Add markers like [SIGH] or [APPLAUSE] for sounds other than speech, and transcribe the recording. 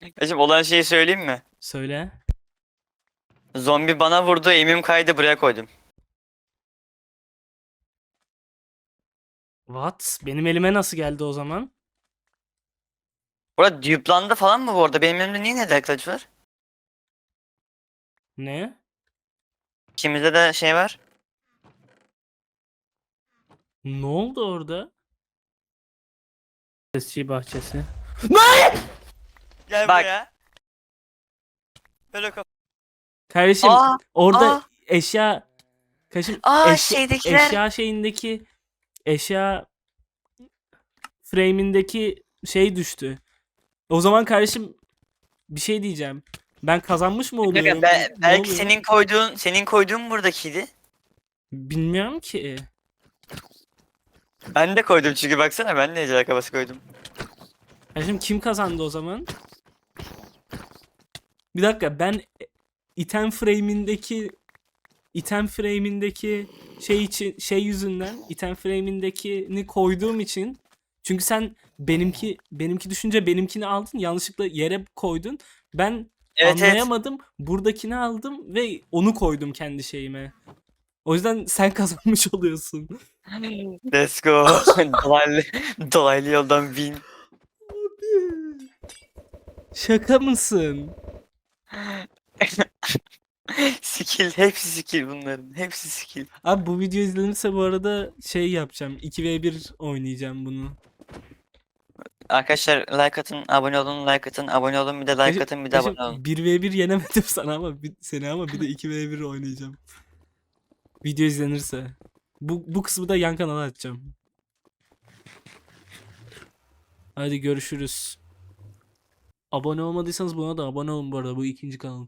Kardeşim olan şeyi söyleyeyim mi? Söyle. Zombi bana vurdu, emim kaydı buraya koydum. What? Benim elime nasıl geldi o zaman? Burada düplandı falan mı bu arada? Benim elimde niye ne kılıç var? Ne? İkimizde de şey var. Ne oldu orada? Sesçi bahçesi. Gel Bak. buraya. Böyle kap- Kardeşim Aa, orada aa. eşya Kardeşim Aa, eşya, şeydekiler. eşya şeyindeki eşya frame'indeki şey düştü. O zaman kardeşim bir şey diyeceğim. Ben kazanmış mı oluyorum? be- Ne belki oluyor? senin koyduğun senin koyduğun buradakiydi. Bilmiyorum ki. Ben de koydum çünkü baksana ben de ejderha kafası koydum. Kardeşim kim kazandı o zaman? Bir dakika ben item frame'indeki item frame'indeki şey için şey yüzünden item frame'indekini koyduğum için çünkü sen benimki benimki düşünce benimkini aldın yanlışlıkla yere koydun. Ben Evet evet. anlayamadım. Buradakini aldım ve onu koydum kendi şeyime. O yüzden sen [LAUGHS] kazanmış oluyorsun. Let's go. [LAUGHS] dolaylı, dolaylı yoldan win. Şaka mısın? [LAUGHS] skill hepsi skill bunların. Hepsi skill. Abi bu video izlenirse bu arada şey yapacağım. 2v1 oynayacağım bunu. Arkadaşlar like atın, abone olun, like atın, abone olun, bir de like Kardeşim- atın, bir de abone olun. 1v1 yenemedim [LAUGHS] sana ama bir, seni ama bir de 2v1 oynayacağım. Video izlenirse. Bu, bu kısmı da yan kanala atacağım. Hadi görüşürüz. Abone olmadıysanız buna da abone olun bu arada. Bu ikinci kanal.